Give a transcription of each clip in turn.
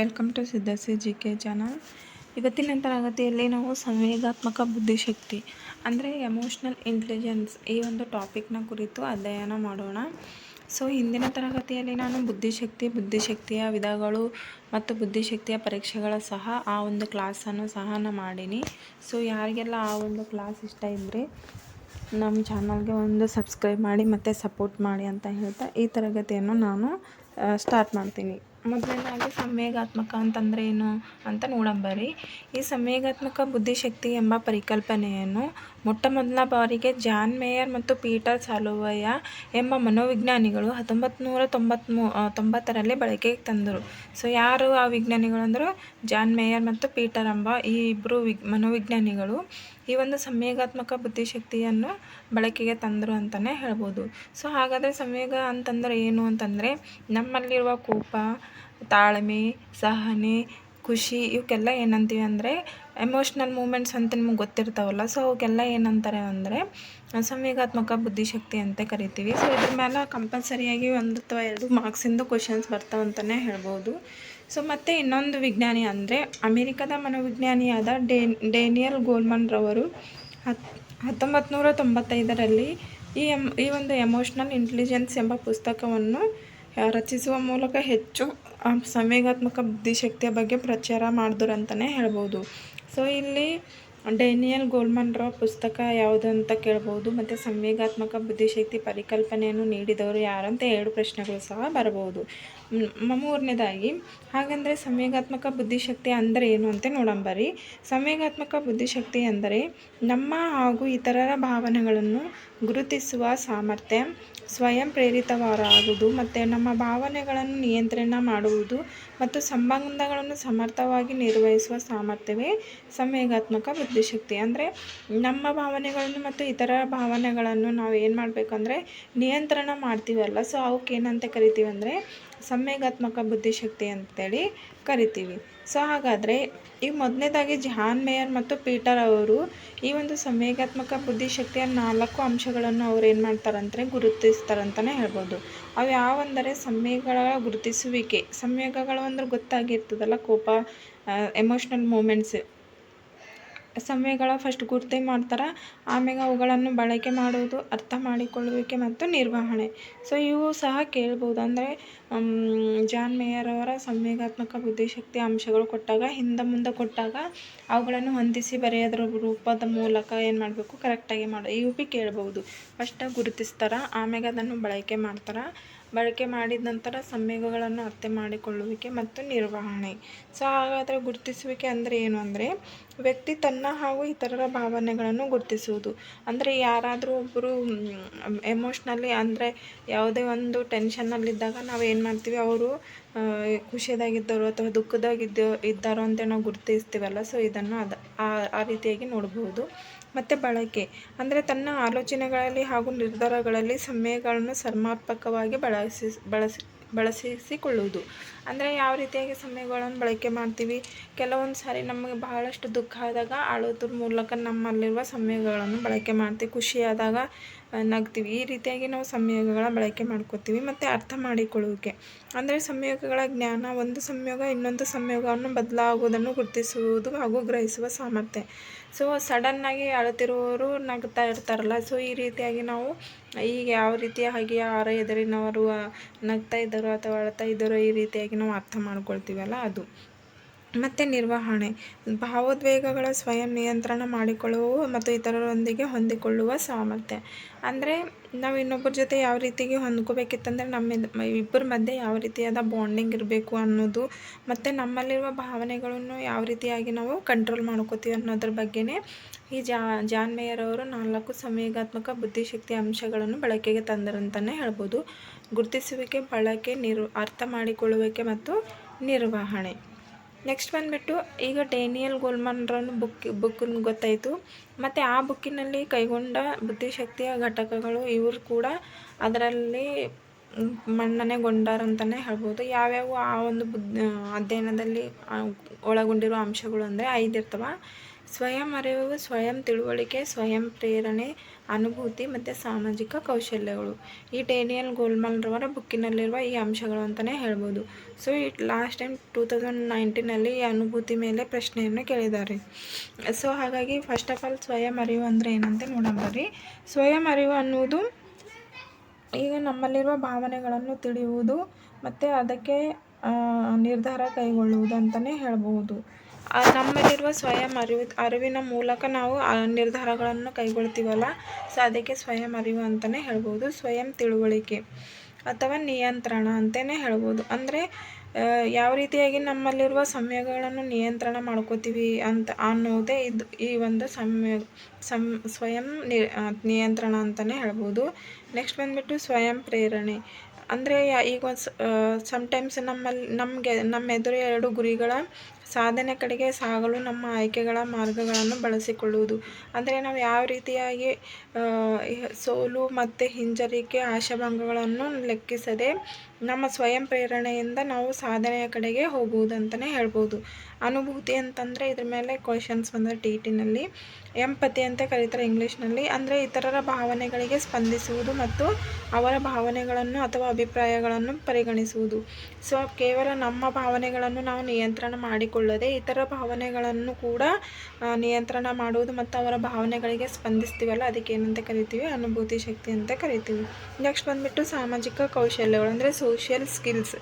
Welcome to Siddhasi G K channel ಇವತ್ತಿನ ತರಗತಿಯಲ್ಲಿ ನಾವು ಸಂವೇಗಾತ್ಮಕ ಬುದ್ಧಿಶಕ್ತಿ, ಅಂದರೆ ಎಮೋಷ್ನಲ್ ಇಂಟೆಲಿಜೆನ್ಸ್ ಈ ಒಂದು ಟಾಪಿಕ್ನ ಕುರಿತು ಅಧ್ಯಯನ ಮಾಡೋಣ. ಸೊ ಹಿಂದಿನ ತರಗತಿಯಲ್ಲಿ ನಾನು ಬುದ್ಧಿಶಕ್ತಿ, ಬುದ್ಧಿಶಕ್ತಿಯ ವಿಧಗಳು ಮತ್ತು ಬುದ್ಧಿಶಕ್ತಿಯ ಪರೀಕ್ಷೆಗಳ ಸಹ ಆ ಒಂದು ಕ್ಲಾಸನ್ನು ಸಹ ನಾನು ಮಾಡೀನಿ. ಸೊ ಯಾರಿಗೆಲ್ಲ ಆ ಒಂದು ಕ್ಲಾಸ್ ಇಷ್ಟ ಇದ್ದರೆ ನಮ್ಮ ಚಾನಲ್ಗೆ ಒಂದು ಸಬ್ಸ್ಕ್ರೈಬ್ ಮಾಡಿ ಮತ್ತು ಸಪೋರ್ಟ್ ಮಾಡಿ ಅಂತ ಹೇಳ್ತಾ ಈ ತರಗತಿಯನ್ನು ನಾನು ಸ್ಟಾರ್ಟ್ ಮಾಡ್ತೀನಿ. ಮೊದಲನೇದಾಗಿ ಸಂವೇಗಾತ್ಮಕ ಅಂತಂದರೆ ಏನು ಅಂತ ನೋಡಂಬರಿ ಈ ಸಂವೇಗಾತ್ಮಕ ಬುದ್ಧಿಶಕ್ತಿ ಎಂಬ ಪರಿಕಲ್ಪನೆಯನ್ನು ಮೊಟ್ಟ ಮೊದಲ ಬಾರಿಗೆ ಜಾನ್ ಮೇಯರ್ ಮತ್ತು ಪೀಟರ್ ಸಾಲೋವಯ ಎಂಬ ಮನೋವಿಜ್ಞಾನಿಗಳು ಹತ್ತೊಂಬತ್ತು ನೂರ ತೊಂಬತ್ಮೂ ತೊಂಬತ್ತರಲ್ಲಿ ಬಳಕೆಗೆ ತಂದರು. ಸೊ ಯಾರು ಆ ವಿಜ್ಞಾನಿಗಳು ಅಂದರು? ಜಾನ್ ಮೇಯರ್ ಮತ್ತು ಪೀಟರ್ ಎಂಬ ಈ ಇಬ್ಬರು ವಿಗ್, ಮನೋವಿಜ್ಞಾನಿಗಳು. ಈ ಒಂದು ಸಂವೇಗಾತ್ಮಕ ಬುದ್ಧಿಶಕ್ತಿಯನ್ನು ಬಳಕೆಗೆ ತಂದರು ಅಂತಲೇ ಹೇಳ್ಬೋದು. ಸೊ, ಹಾಗಾದರೆ ಸಂವೇಗ ಅಂತಂದರೆ ಏನು ಅಂತಂದರೆ ನಮ್ಮಲ್ಲಿರುವ ಕೋಪ, ತಾಳ್ಮೆ, ಸಹನೆ, ಖುಷಿ ಇವಕ್ಕೆಲ್ಲ ಏನಂತೀವಿ ಅಂದರೆ ಎಮೋಷ್ನಲ್ ಮೂಮೆಂಟ್ಸ್ ಅಂತ ನಿಮ್ಗೆ ಗೊತ್ತಿರ್ತಾವಲ್ಲ, ಸೊ ಅವಕ್ಕೆಲ್ಲ ಏನಂತಾರೆ ಅಂದರೆ ಸಂವೇಗಾತ್ಮಕ ಬುದ್ಧಿಶಕ್ತಿ ಅಂತ ಕರಿತೀವಿ. ಸೊ, ಇದ್ರ ಮೇಲೆ ಕಂಪಲ್ಸರಿಯಾಗಿ ಒಂದು ಅಥವಾ ಎರಡು ಮಾರ್ಕ್ಸಿಂದು ಕ್ವಶನ್ಸ್ ಬರ್ತಾವಂತಲೇ ಹೇಳ್ಬೋದು. ಸೊ ಮತ್ತು ಇನ್ನೊಂದು ವಿಜ್ಞಾನಿ ಅಂದರೆ ಅಮೇರಿಕದ ಮನೋವಿಜ್ಞಾನಿಯಾದ ಡೇನ್ ಡೇನಿಯಲ್ ಗೋಲ್ಮನ್ ರವರು. ಹತ್ ಹತ್ತೊಂಬತ್ತು ನೂರ ತೊಂಬತ್ತೈದರಲ್ಲಿ ಈ ಎಂ ಈ ಒಂದು ಎಮೋಷ್ನಲ್ ಇಂಟೆಲಿಜೆನ್ಸ್ ಎಂಬ ಪುಸ್ತಕವನ್ನು ರಚಿಸುವ ಮೂಲಕ ಹೆಚ್ಚು ಸಂವೇಗಾತ್ಮಕ ಬುದ್ಧಿಶಕ್ತಿಯ ಬಗ್ಗೆ ಪ್ರಚಾರ ಮಾಡಿದ್ರು ಅಂತಲೇ ಹೇಳ್ಬೋದು. ಸೊ ಇಲ್ಲಿ ಡೇನಿಯಲ್ ಗೋಲ್ಮನ್ರ ಪುಸ್ತಕ ಯಾವುದು ಅಂತ ಕೇಳ್ಬೋದು, ಮತ್ತು ಸಂವೇಗಾತ್ಮಕ ಬುದ್ಧಿಶಕ್ತಿ ಪರಿಕಲ್ಪನೆಯನ್ನು ನೀಡಿದವರು ಯಾರು ಅಂತ ಎರಡು ಪ್ರಶ್ನೆಗಳು ಸಹ ಬರಬಹುದು. ಮೂರನೇದಾಗಿ, ಹಾಗಂದರೆ ಸಂವೇಗಾತ್ಮಕ ಬುದ್ಧಿಶಕ್ತಿ ಅಂದರೆ ಏನು ಅಂತ ನೋಡಂಬರಿ ಸಂವೇಗಾತ್ಮಕ ಬುದ್ಧಿಶಕ್ತಿ ಅಂದರೆ ನಮ್ಮ ಹಾಗೂ ಇತರರ ಭಾವನೆಗಳನ್ನು ಗುರುತಿಸುವ ಸಾಮರ್ಥ್ಯ, ಸ್ವಯಂ ಪ್ರೇರಿತವಾಗುವುದು ಮತ್ತು ನಮ್ಮ ಭಾವನೆಗಳನ್ನು ನಿಯಂತ್ರಣ ಮಾಡುವುದು ಮತ್ತು ಸಂಬಂಧಗಳನ್ನು ಸಮರ್ಥವಾಗಿ ನಿರ್ವಹಿಸುವ ಸಾಮರ್ಥ್ಯವೇ ಸಂವೇಗಾತ್ಮಕ ಬುದ್ಧಿಶಕ್ತಿ. ಅಂದರೆ ನಮ್ಮ ಭಾವನೆಗಳನ್ನು ಮತ್ತು ಇತರ ಭಾವನೆಗಳನ್ನು ನಾವು ಏನು ಮಾಡಬೇಕಂದ್ರೆ ನಿಯಂತ್ರಣ ಮಾಡ್ತೀವಲ್ಲ ಸೊ ಅವಕ್ಕೆ ಏನಂತ ಕರಿತೀವಿ ಅಂದರೆ ಸಂವೇಗಾತ್ಮಕ ಬುದ್ಧಿಶಕ್ತಿ ಅಂತೇಳಿ ಕರಿತೀವಿ. ಸೊ ಹಾಗಾದರೆ ಈ ಮೊದಲನೇದಾಗಿ ಜಾನ್ ಮೇಯರ್ ಮತ್ತು ಪೀಟರ್ ಅವರು ಈ ಒಂದು ಸಂವೇಗಾತ್ಮಕ ಬುದ್ಧಿಶಕ್ತಿಯ ನಾಲ್ಕು ಅಂಶಗಳನ್ನು ಅವ್ರು ಏನು ಮಾಡ್ತಾರಂದರೆ ಗುರುತಿಸ್ತಾರಂತಲೇ ಹೇಳ್ಬೋದು. ಅವು ಯಾವಂದರೆ ಸಂವೇಗಗಳ ಗುರುತಿಸುವಿಕೆ. ಸಂವೇಗಗಳು ಅಂದ್ರೆ ಗೊತ್ತಾಗಿರ್ತದಲ್ಲ ಕೋಪ ಎಮೋಷ್ನಲ್ ಮೂಮೆಂಟ್ಸ್ ಸಮಯಗಳ ಫಸ್ಟ್ ಗುರುತು ಮಾಡ್ತಾರೆ. ಆಮ್ಯಾಗ ಅವುಗಳನ್ನು ಬಳಕೆ ಮಾಡುವುದು, ಅರ್ಥ ಮಾಡಿಕೊಳ್ಳುವಿಕೆ ಮತ್ತು ನಿರ್ವಹಣೆ. ಸೊ ಇವು ಸಹ ಕೇಳ್ಬೋದು. ಅಂದರೆ ಜಾನ್ ಮೇಯರ್ ಅವರ ಸಂವೇಗಾತ್ಮಕ ಬುದ್ಧಿಶಕ್ತಿ ಅಂಶಗಳು ಕೊಟ್ಟಾಗ, ಹಿಂದೆ ಮುಂದೆ ಕೊಟ್ಟಾಗ ಅವುಗಳನ್ನು ಹೊಂದಿಸಿ ಬರೆಯೋದ್ರ ರೂಪದ ಮೂಲಕ ಏನು ಮಾಡಬೇಕು? ಕರೆಕ್ಟಾಗಿ ಮಾಡೋ. ಇವು ಭೀ ಕೇಳ್ಬೋದು. ಫಸ್ಟ್ ಗುರುತಿಸ್ತಾರೆ, ಆಮ್ಯಾಗ ಅದನ್ನು ಬಳಕೆ ಮಾಡ್ತಾರೆ. ಬಳಕೆ ಮಾಡಿದ ನಂತರ ಸಮ್ಮೇಗಗಳನ್ನು ಅತ್ತೆ ಮಾಡಿಕೊಳ್ಳುವಿಕೆ ಮತ್ತು ನಿರ್ವಹಣೆ. ಸೊ, ಹಾಗಾದರೆ ಗುರುತಿಸುವಿಕೆ ಅಂದರೆ ಏನು ಅಂದರೆ, ವ್ಯಕ್ತಿ ತನ್ನ ಹಾಗೂ ಇತರರ ಭಾವನೆಗಳನ್ನು ಗುರುತಿಸುವುದು. ಅಂದರೆ ಯಾರಾದರೂ ಒಬ್ಬರು ಎಮೋಷ್ನಲಿ ಅಂದರೆ ಯಾವುದೇ ಒಂದು ಟೆನ್ಷನ್ನಲ್ಲಿದ್ದಾಗ ನಾವು ಏನು ಮಾಡ್ತೀವಿ, ಅವರು ಖುಷಿಯಾಗಿದ್ದರು ಅಥವಾ ದುಃಖದಾಗಿದ್ದೋ, ಇದ್ದಾರೋ ಅಂತ ನಾವು ಗುರುತಿಸ್ತೀವಲ್ಲ. ಸೊ, ಇದನ್ನು ಅದು ಆ ರೀತಿಯಾಗಿ ನೋಡ್ಬೋದು. ಮತ್ತು ಬಳಕೆ. ಅಂದರೆ ತನ್ನ ಆಲೋಚನೆಗಳಲ್ಲಿ ಹಾಗೂ ನಿರ್ಧಾರಗಳಲ್ಲಿ ಸಮಯಗಳನ್ನು ಸಮರ್ಪಕವಾಗಿ ಬಳಸಿ ಬಳಸಿ ಬಳಸಿಕೊಳ್ಳುವುದು ಅಂದರೆ ಯಾವ ರೀತಿಯಾಗಿ ಸಮಯಗಳನ್ನು ಬಳಕೆ ಮಾಡ್ತೀವಿ? ಕೆಲವೊಂದು ಸಾರಿ ನಮಗೆ ಬಹಳಷ್ಟು ದುಃಖ ಆದಾಗ ಆಳೋದ್ರ ಮೂಲಕ ನಮ್ಮಲ್ಲಿರುವ ಸಮಯಗಳನ್ನು ಬಳಕೆ ಮಾಡ್ತೀವಿ. ಖುಷಿಯಾದಾಗ ನಗ್ತೀವಿ. ಈ ರೀತಿಯಾಗಿ ನಾವು ಸಂಯೋಗಗಳ ಬಳಕೆ ಮಾಡ್ಕೋತೀವಿ. ಮತ್ತು ಅರ್ಥ ಮಾಡಿಕೊಳ್ಳುವಿಕೆ. ಅಂದರೆ ಸಂಯೋಗಗಳ ಜ್ಞಾನ, ಒಂದು ಸಂಯೋಗ ಇನ್ನೊಂದು ಸಂಯೋಗವನ್ನು ಬದಲಾಗುವುದನ್ನು ಗುರುತಿಸುವುದು ಹಾಗೂ ಗ್ರಹಿಸುವ ಸಾಮರ್ಥ್ಯ. ಸೊ ಸಡನ್ನಾಗಿ ಅಳುತ್ತಿರುವವರು ನಗ್ತಾ ಇರ್ತಾರಲ್ಲ. ಸೊ ಈ ರೀತಿಯಾಗಿ ನಾವು ಈಗ ಯಾವ ರೀತಿಯ ಹಾಗೆ ಯಾರ ಎದುರಿನವರು ನಗ್ತಾ ಇದ್ದಾರೋ ಅಥವಾ ಅಳ್ತಾ ಇದ್ದಾರೋ ಈ ರೀತಿಯಾಗಿ ನಾವು ಅರ್ಥ ಮಾಡ್ಕೊಳ್ತೀವಲ್ಲ ಅದು. ಮತ್ತು ನಿರ್ವಹಣೆ, ಭಾವೋದ್ವೇಗಗಳ ಸ್ವಯಂ ನಿಯಂತ್ರಣ ಮಾಡಿಕೊಳ್ಳುವು ಮತ್ತು ಇತರರೊಂದಿಗೆ ಹೊಂದಿಕೊಳ್ಳುವ ಸಾಮರ್ಥ್ಯ. ಅಂದರೆ ನಾವು ಇನ್ನೊಬ್ಬರ ಜೊತೆ ಯಾವ ರೀತಿಗೆ ಹೊಂದ್ಕೋಬೇಕಿತ್ತಂದರೆ ನಮ್ಮ ಇಬ್ಬರ ಮಧ್ಯೆ ಯಾವ ರೀತಿಯಾದ ಬಾಂಡಿಂಗ್ ಇರಬೇಕು ಅನ್ನೋದು, ಮತ್ತು ನಮ್ಮಲ್ಲಿರುವ ಭಾವನೆಗಳನ್ನು ಯಾವ ರೀತಿಯಾಗಿ ನಾವು ಕಂಟ್ರೋಲ್ ಮಾಡ್ಕೋತೀವಿ ಅನ್ನೋದ್ರ ಬಗ್ಗೆನೇ ಈ ಜಾನ್ ಮೇಯರ್ ಅವರು ನಾಲ್ಕು ಸಂವೇಗಾತ್ಮಕ ಬುದ್ಧಿಶಕ್ತಿ ಅಂಶಗಳನ್ನು ಬಳಕೆಗೆ ತಂದರಂತಲೇ ಹೇಳ್ಬೋದು. ಗುರುತಿಸುವಿಕೆ, ಬಳಕೆ, ನಿರ್, ಅರ್ಥ ಮಾಡಿಕೊಳ್ಳುವಿಕೆ ಮತ್ತು ನಿರ್ವಹಣೆ. ನೆಕ್ಸ್ಟ್ ಬಂದುಬಿಟ್ಟು ಈಗ ಡೇನಿಯಲ್ ಗೋಲ್ಮನ್ರನ್ನು ಬುಕ್ ಬುಕ್ಕನ್ನು ಗೊತ್ತಾಯಿತು. ಮತ್ತು ಆ ಬುಕ್ಕಿನಲ್ಲಿ ಕೈಗೊಂಡ ಬುದ್ಧಿಶಕ್ತಿಯ ಘಟಕಗಳು ಇವರು ಕೂಡ ಅದರಲ್ಲಿ ಮನ್ನಣೆಗೊಂಡಾರಂತಲೇ ಹೇಳ್ಬೋದು. ಯಾವ್ಯಾವ ಆ ಒಂದು ಅಧ್ಯಯನದಲ್ಲಿ ಒಳಗೊಂಡಿರುವ ಅಂಶಗಳು ಅಂದರೆ ಐದು ಇರ್ತವೆ. ಸ್ವಯಂ ಅರಿವು, ಸ್ವಯಂ ತಿಳುವಳಿಕೆ, ಸ್ವಯಂ ಪ್ರೇರಣೆ, ಅನುಭೂತಿ ಮತ್ತು ಸಾಮಾಜಿಕ ಕೌಶಲ್ಯಗಳು. ಈ ಡೇನಿಯಲ್ ಗೋಲ್ಮಲ್ರವರ ಬುಕ್ಕಿನಲ್ಲಿರುವ ಈ ಅಂಶಗಳು ಅಂತಲೇ ಹೇಳ್ಬೋದು. ಸೊ ಈ ಲಾಸ್ಟ್ ಟೈಮ್ ಟೂ ತೌಸಂಡ್ ನೈನ್ಟೀನಲ್ಲಿ ಈ ಅನುಭೂತಿ ಮೇಲೆ ಪ್ರಶ್ನೆಯನ್ನು ಕೇಳಿದ್ದಾರೆ ಸೊ ಹಾಗಾಗಿ ಫಸ್ಟ್ ಆಫ್ ಆಲ್ ಸ್ವಯಂ ಅರಿವು ಅಂದರೆ ಏನಂತ ನೋಡೋಣ ಬರ್ರಿ. ಸ್ವಯಂ ಅರಿವು ಅನ್ನುವುದು ಈಗ ನಮ್ಮಲ್ಲಿರುವ ಭಾವನೆಗಳನ್ನು ತಿಳಿಯುವುದು ಮತ್ತು ಅದಕ್ಕೆ ನಿರ್ಧಾರ ಕೈಗೊಳ್ಳುವುದು ಅಂತಲೇ ಹೇಳ್ಬೋದು ನಮ್ಮಲ್ಲಿರುವ ಸ್ವಯಂ ಅರಿವು, ಅರಿವಿನ ಮೂಲಕ ನಾವು ನಿರ್ಧಾರಗಳನ್ನು ಕೈಗೊಳ್ತೀವಲ್ಲ, ಸೊ ಅದಕ್ಕೆ ಸ್ವಯಂ ಅರಿವು ಅಂತಲೇ ಹೇಳ್ಬೋದು ಸ್ವಯಂ ತಿಳುವಳಿಕೆ. ಅಥವಾ ನಿಯಂತ್ರಣ ಅಂತಲೇ ಹೇಳ್ಬೋದು. ಅಂದರೆ ಯಾವ ರೀತಿಯಾಗಿ ನಮ್ಮಲ್ಲಿರುವ ಸಮಯಗಳನ್ನು ನಿಯಂತ್ರಣ ಮಾಡ್ಕೋತೀವಿ ಅಂತ ಅನ್ನೋದೇ ಇದು, ಈ ಒಂದು ಸಮಯ, ಸಂ, ಸ್ವಯಂ ನಿಯಂತ್ರಣ ಅಂತಲೇ ಹೇಳ್ಬೋದು. ನೆಕ್ಸ್ಟ್ ಬಂದುಬಿಟ್ಟು ಸ್ವಯಂ ಪ್ರೇರಣೆ. ಅಂದರೆ ಈಗ ಒಂದು ಸಮ್ಟೈಮ್ಸ್ ನಮ್ಮಲ್ಲಿ ನಮಗೆ ನಮ್ಮ ಎದುರು ಎರಡು ಗುರಿಗಳ ಸಾಧನೆ ಕಡೆಗೆ ಸಾಗಲು ನಮ್ಮ ಆಯ್ಕೆಗಳ ಮಾರ್ಗಗಳನ್ನು ಬಳಸಿಕೊಳ್ಳುವುದು. ಅಂದರೆ ನಾವು ಯಾವ ರೀತಿಯಾಗಿ ಸೋಲು ಮತ್ತು ಹಿಂಜರಿಕೆ ಆಶಾಭಂಗಗಳನ್ನು ಲೆಕ್ಕಿಸದೆ ನಮ್ಮ ಸ್ವಯಂ ಪ್ರೇರಣೆಯಿಂದ ನಾವು ಸಾಧನೆಯ ಕಡೆಗೆ ಹೋಗುವುದು ಅಂತಲೇ ಹೇಳ್ಬೋದು. ಅನುಭೂತಿ ಅಂತಂದರೆ ಇದ್ರ ಮೇಲೆ ಕ್ವಶನ್ಸ್ ಬಂದರೆ ಟಿ ಟಿನಲ್ಲಿ ಎಂಪತಿ ಅಂತ ಕರೀತಾರೆ ಇಂಗ್ಲೀಷ್ನಲ್ಲಿ. ಅಂದರೆ ಇತರರ ಭಾವನೆಗಳಿಗೆ ಸ್ಪಂದಿಸುವುದು ಮತ್ತು ಅವರ ಭಾವನೆಗಳನ್ನು ಅಥವಾ ಅಭಿಪ್ರಾಯಗಳನ್ನು ಪರಿಗಣಿಸುವುದು. ಸೊ, ಕೇವಲ ನಮ್ಮ ಭಾವನೆಗಳನ್ನು ನಾವು ನಿಯಂತ್ರಣ ಮಾಡಿಕೊಳ್ಳದೆ ಇತರ ಭಾವನೆಗಳನ್ನು ಕೂಡ ನಿಯಂತ್ರಣ ಮಾಡುವುದು ಮತ್ತು ಅವರ ಭಾವನೆಗಳಿಗೆ ಸ್ಪಂದಿಸ್ತೀವಲ್ಲ, ಅದಕ್ಕೆ ಏನಂತ ಕರಿತೀವಿ? ಅನುಭೂತಿ ಶಕ್ತಿ ಅಂತ ಕರಿತೀವಿ. ನೆಕ್ಸ್ಟ್ ಬಂದುಬಿಟ್ಟು ಸಾಮಾಜಿಕ ಕೌಶಲ್ಯಗಳು ಅಂದರೆ ಸೋಷಿಯಲ್ ಸ್ಕಿಲ್ಸ್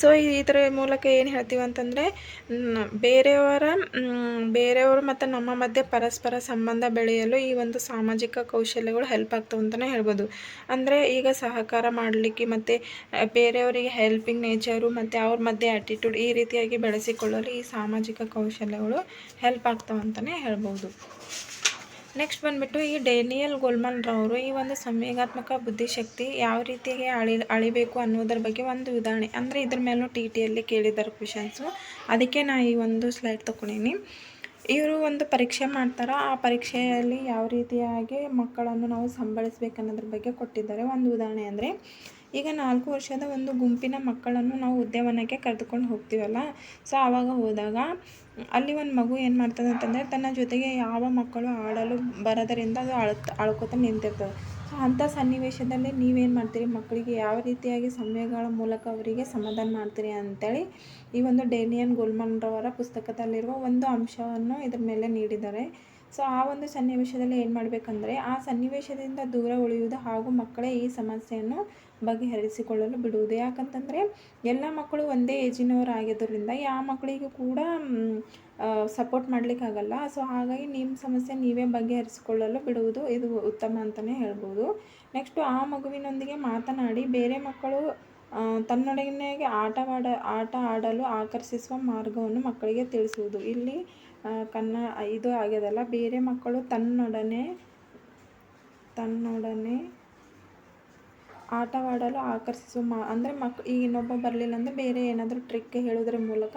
ಸೊ ಇದರ ಮೂಲಕ ಏನು ಹೇಳ್ತೀವಿ ಅಂತಂದರೆ ಬೇರೆಯವರ ಬೇರೆಯವರು ಮತ್ತು ನಮ್ಮ ಮಧ್ಯೆ ಪರಸ್ಪರ ಸಂಬಂಧ ಬೆಳೆಯಲು ಈ ಒಂದು ಸಾಮಾಜಿಕ ಕೌಶಲ್ಯಗಳು ಹೆಲ್ಪ್ ಆಗ್ತವೆ ಅಂತಲೇ ಹೇಳ್ಬೋದು. ಅಂದರೆ ಈಗ ಸಹಕಾರ ಮಾಡಲಿಕ್ಕೆ ಮತ್ತು ಬೇರೆಯವರಿಗೆ ಹೆಲ್ಪಿಂಗ್ ನೇಚರು ಮತ್ತು ಅವ್ರ ಮಧ್ಯೆ ಆ್ಯಟಿಟ್ಯೂಡ್ ಈ ರೀತಿಯಾಗಿ ಬೆಳೆಸಿಕೊಳ್ಳಲು ಈ ಸಾಮಾಜಿಕ ಕೌಶಲ್ಯಗಳು ಹೆಲ್ಪ್ ಆಗ್ತಾವೆ ಅಂತಲೇ ಹೇಳ್ಬೋದು. ನೆಕ್ಸ್ಟ್ ಬಂದುಬಿಟ್ಟು ಈ ಡೇನಿಯಲ್ ಗೋಲ್ಮನ್ರವರು ಈ ಒಂದು ಸಂವೇಗಾತ್ಮಕ ಬುದ್ಧಿಶಕ್ತಿ ಯಾವ ರೀತಿಯಾಗಿ ಅಳಿ, ಅಳಿಬೇಕು ಅನ್ನೋದ್ರ ಬಗ್ಗೆ ಒಂದು ಉದಾಹರಣೆ. ಅಂದರೆ ಇದ್ರ ಮೇಲೂ ಟಿ ಟಿಯಲ್ಲಿ ಕೇಳಿದ್ದಾರೆ ಕ್ವೆಶನ್ಸು ಅದಕ್ಕೆ ನಾನು ಈ ಒಂದು ಸ್ಲೈಡ್ ತೊಗೊಂಡೀನಿ ಇವರು ಒಂದು ಪರೀಕ್ಷೆ ಮಾಡ್ತಾರೆ. ಆ ಪರೀಕ್ಷೆಯಲ್ಲಿ ಯಾವ ರೀತಿಯಾಗಿ ಮಕ್ಕಳನ್ನು ನಾವು ಸಂಭಾಳಿಸ್ಬೇಕು ಅನ್ನೋದ್ರ ಬಗ್ಗೆ ಕೊಟ್ಟಿದ್ದಾರೆ. ಒಂದು ಉದಾಹರಣೆ ಅಂದರೆ ಈಗ ನಾಲ್ಕು ವರ್ಷದ ಒಂದು ಗುಂಪಿನ ಮಕ್ಕಳನ್ನು ನಾವು ಉದ್ಯಾನವನಕ್ಕೆ ಕರೆದುಕೊಂಡು ಹೋಗ್ತೀವಲ್ಲ? ಸೊ, ಆವಾಗ ಹೋದಾಗ ಅಲ್ಲಿ ಒಂದು ಮಗು ಏನು ಮಾಡ್ತದೆ ಅಂತಂದರೆ ತನ್ನ ಜೊತೆಗೆ ಯಾವ ಮಕ್ಕಳು ಆಡಲು ಬರೋದರಿಂದ ಅದು ಅಳ್ತಾ ಅಳ್ಕೊತ ನಿಂತಿರ್ತದೆ. ಸೊ ಅಂಥ ಸನ್ನಿವೇಶದಲ್ಲಿ ನೀವೇನು ಮಾಡ್ತೀರಿ? ಮಕ್ಕಳಿಗೆ ಯಾವ ರೀತಿಯಾಗಿ ಸಮಯಗಳ ಮೂಲಕ ಅವರಿಗೆ ಸಮಾಧಾನ ಮಾಡ್ತೀರಿ ಅಂತೇಳಿ ಈ ಒಂದು ಡೇನಿಯನ್ ಗುಲ್ಮನ್ರವರ ಪುಸ್ತಕದಲ್ಲಿರುವ ಒಂದು ಅಂಶವನ್ನು ಇದ್ರ ಮೇಲೆ ನೀಡಿದ್ದಾರೆ. ಸೊ, ಆ ಒಂದು ಸನ್ನಿವೇಶದಲ್ಲಿ ಏನು ಮಾಡಬೇಕಂದ್ರೆ, ಆ ಸನ್ನಿವೇಶದಿಂದ ದೂರ ಉಳಿಯುವುದು ಹಾಗೂ ಮಕ್ಕಳೇ ಈ ಸಮಸ್ಯೆಯನ್ನು ಬಗೆಹರಿಸಿಕೊಳ್ಳಲು ಬಿಡುವುದು. ಯಾಕಂತಂದರೆ ಎಲ್ಲ ಮಕ್ಕಳು ಒಂದೇ ಏಜಿನವರಾಗಿದ್ದರಿಂದ ಯಾವ ಮಕ್ಕಳಿಗೂ ಕೂಡ ಸಪೋರ್ಟ್ ಮಾಡಲಿಕ್ಕಾಗಲ್ಲ. ಸೊ ಹಾಗಾಗಿ ನಿಮ್ಮ ಸಮಸ್ಯೆ ನೀವೇ ಬಗೆಹರಿಸಿಕೊಳ್ಳಲು ಬಿಡುವುದು ಇದು ಉತ್ತಮ ಅಂತಲೇ ಹೇಳ್ಬೋದು. ನೆಕ್ಸ್ಟು ಆ ಮಗುವಿನೊಂದಿಗೆ ಮಾತನಾಡಿ ಬೇರೆ ಮಕ್ಕಳು ತನ್ನೊಡನೆಗೆ ಆಟವಾಡ, ಆಟ ಆಡಲು ಆಕರ್ಷಿಸುವ ಮಾರ್ಗವನ್ನು ಮಕ್ಕಳಿಗೆ ತಿಳಿಸುವುದು. ಇಲ್ಲಿ ಕನ್ನ, ಇದು ಆಗ್ಯದಲ್ಲ. ಬೇರೆ ಮಕ್ಕಳು ತನ್ನೊಡನೆ ತನ್ನೊಡನೆ ಆಟವಾಡಲು ಆಕರ್ಷಿಸುವ ಮಾ, ಅಂದರೆ ಮಕ್, ಈಗ ಇನ್ನೊಬ್ಬ ಬರಲಿಲ್ಲ ಅಂದರೆ ಬೇರೆ ಏನಾದರೂ ಟ್ರಿಕ್ ಹೇಳೋದ್ರ ಮೂಲಕ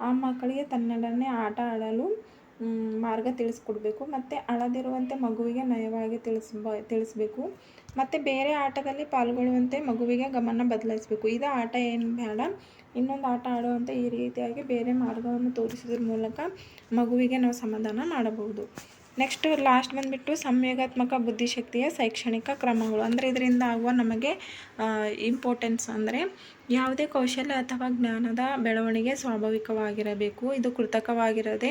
ಆ ಮಕ್ಕಳಿಗೆ ತನ್ನೊಡನೆ ಆಟ ಆಡಲು ಮಾರ್ಗ ತಿಳಿಸ್ಕೊಡ್ಬೇಕು. ಮತ್ತು ಅಳದಿರುವಂತೆ ಮಗುವಿಗೆ ನಯವಾಗಿ ತಿಳಿಸ್ಬ, ತಿಳಿಸ್ಬೇಕು. ಮತ್ತು ಬೇರೆ ಆಟದಲ್ಲಿ ಪಾಲ್ಗೊಳ್ಳುವಂತೆ ಮಗುವಿಗೆ ಗಮನ ಬದಲಾಯಿಸಬೇಕು. ಇದು ಆಟ ಏನು ಬೇಡ. ಇನ್ನೊಂದು ಆಟ ಆಡುವಂತೆ ಈ ರೀತಿಯಾಗಿ ಬೇರೆ ಮಾರ್ಗವನ್ನು ತೋರಿಸೋದ್ರ ಮೂಲಕ ಮಗುವಿಗೆ ನಾವು ಸಮಾಧಾನ ಮಾಡಬಹುದು. ನೆಕ್ಸ್ಟ್ ಲಾಸ್ಟ್ ಬಂದುಬಿಟ್ಟು ಸಂಯೋಗಾತ್ಮಕ ಬುದ್ಧಿಶಕ್ತಿಯ ಶೈಕ್ಷಣಿಕ ಕ್ರಮಗಳು. ಅಂದರೆ ಇದರಿಂದ ಆಗುವ ನಮಗೆ ಇಂಪಾರ್ಟೆನ್ಸ್ ಅಂದರೆ ಯಾವುದೇ ಕೌಶಲ್ಯ ಅಥವಾ ಜ್ಞಾನದ ಬೆಳವಣಿಗೆ ಸ್ವಾಭಾವಿಕವಾಗಿರಬೇಕು. ಇದು ಕೃತಕವಾಗಿರದೆ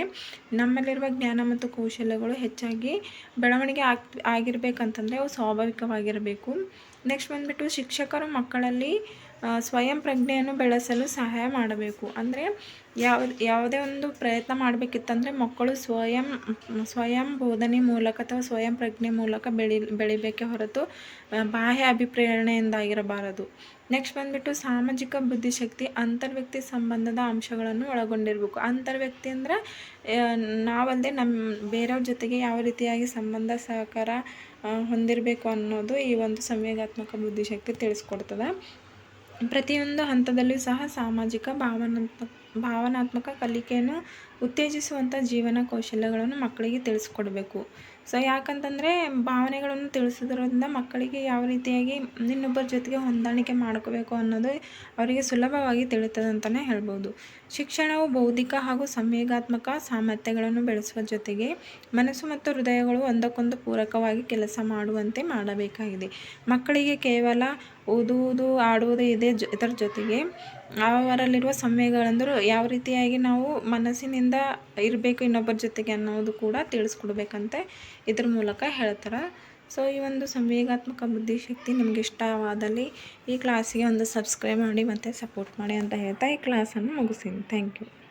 ನಮ್ಮಲ್ಲಿರುವ ಜ್ಞಾನ ಮತ್ತು ಕೌಶಲ್ಯಗಳು ಹೆಚ್ಚಾಗಿ ಬೆಳವಣಿಗೆ ಆಗ್, ಆಗಿರಬೇಕಂತಂದರೆ ಅವು ಸ್ವಾಭಾವಿಕವಾಗಿರಬೇಕು. ನೆಕ್ಸ್ಟ್ ಬಂದುಬಿಟ್ಟು ಶಿಕ್ಷಕರು ಮಕ್ಕಳಲ್ಲಿ ಸ್ವಯಂ ಪ್ರಜ್ಞೆಯನ್ನು ಬೆಳೆಸಲು ಸಹಾಯ ಮಾಡಬೇಕು. ಅಂದರೆ ಯಾವ, ಯಾವುದೇ ಒಂದು ಪ್ರಯತ್ನ ಮಾಡಬೇಕಿತ್ತಂದರೆ ಮಕ್ಕಳು ಸ್ವಯಂ ಸ್ವಯಂ ಬೋಧನೆ ಮೂಲಕ ಅಥವಾ ಸ್ವಯಂ ಪ್ರಜ್ಞೆ ಮೂಲಕ ಬೆಳಿ, ಬೆಳಿಬೇಕೆ ಹೊರತು ಬಾಹ್ಯ ಅಭಿಪ್ರೇರಣೆಯಿಂದಾಗಿರಬಾರದು. ನೆಕ್ಸ್ಟ್ ಬಂದುಬಿಟ್ಟು ಸಾಮಾಜಿಕ ಬುದ್ಧಿಶಕ್ತಿ, ಅಂತರ್ವ್ಯಕ್ತಿ ಸಂಬಂಧದ ಅಂಶಗಳನ್ನು ಒಳಗೊಂಡಿರಬೇಕು. ಅಂತರ್ವ್ಯಕ್ತಿ ಅಂದರೆ ನಾವಲ್ಲದೆ ನಮ್ಮ ಬೇರೆಯವ್ರ ಜೊತೆಗೆ ಯಾವ ರೀತಿಯಾಗಿ ಸಂಬಂಧ ಸಹಕಾರ ಹೊಂದಿರಬೇಕು ಅನ್ನೋದು ಈ ಒಂದು ಸಂವೇಗಾತ್ಮಕ ಬುದ್ಧಿಶಕ್ತಿ ತಿಳಿಸ್ಕೊಡ್ತದೆ. ಪ್ರತಿಯೊಂದು ಹಂತದಲ್ಲೂ ಸಹ ಸಾಮಾಜಿಕ ಭಾವನಾತ್ಮಕ ಭಾವನಾತ್ಮಕ ಕಲಿಕೆಯನ್ನು ಉತ್ತೇಜಿಸುವಂಥ ಜೀವನ ಕೌಶಲ್ಯಗಳನ್ನು ಮಕ್ಕಳಿಗೆ ತಿಳಿಸ್ಕೊಡ್ಬೇಕು. ಸೊ ಯಾಕಂತಂದರೆ ಭಾವನೆಗಳನ್ನು ತಿಳಿಸೋದ್ರಿಂದ ಮಕ್ಕಳಿಗೆ ಯಾವ ರೀತಿಯಾಗಿ ಇನ್ನೊಬ್ಬರ ಜೊತೆಗೆ ಹೊಂದಾಣಿಕೆ ಮಾಡ್ಕೋಬೇಕು ಅನ್ನೋದು ಅವರಿಗೆ ಸುಲಭವಾಗಿ ತಿಳಿತದೆ ಅಂತಲೇ ಹೇಳ್ಬೋದು. ಶಿಕ್ಷಣವು ಬೌದ್ಧಿಕ ಹಾಗೂ ಸಂವೇಗಾತ್ಮಕ ಸಾಮರ್ಥ್ಯಗಳನ್ನು ಬೆಳೆಸುವ ಜೊತೆಗೆ ಮನಸ್ಸು ಮತ್ತು ಹೃದಯಗಳು ಒಂದಕ್ಕೊಂದು ಪೂರಕವಾಗಿ ಕೆಲಸ ಮಾಡುವಂತೆ ಮಾಡಬೇಕಾಗಿದೆ. ಮಕ್ಕಳಿಗೆ ಕೇವಲ ಓದುವುದು, ಆಡುವುದು ಇದೆ ಜೊ, ಇದರ ಜೊತೆಗೆ ಅವರಲ್ಲಿರುವ ಸಮಯಗಳಂದರೂ ಯಾವ ರೀತಿಯಾಗಿ ನಾವು ಮನಸ್ಸಿನಿಂದ ಇರಬೇಕು ಇನ್ನೊಬ್ಬರ ಜೊತೆಗೆ ಅನ್ನೋದು ಕೂಡ ತಿಳಿಸ್ಕೊಡ್ಬೇಕಂತೆ ಇದ್ರ ಮೂಲಕ ಹೇಳ್ತಾರೆ. ಸೊ, ಈ ಒಂದು ಸಂವೇಗಾತ್ಮಕ ಬುದ್ಧಿಶಕ್ತಿ ನಿಮ್ಗೆ ಇಷ್ಟವಾದಲ್ಲಿ ಈ ಕ್ಲಾಸಿಗೆ ಒಂದು ಸಬ್ಸ್ಕ್ರೈಬ್ ಮಾಡಿ ಮತ್ತು ಸಪೋರ್ಟ್ ಮಾಡಿ ಅಂತ ಹೇಳ್ತಾ ಈ ಕ್ಲಾಸನ್ನು ಮುಗಿಸ್ತೀನಿ. Thank you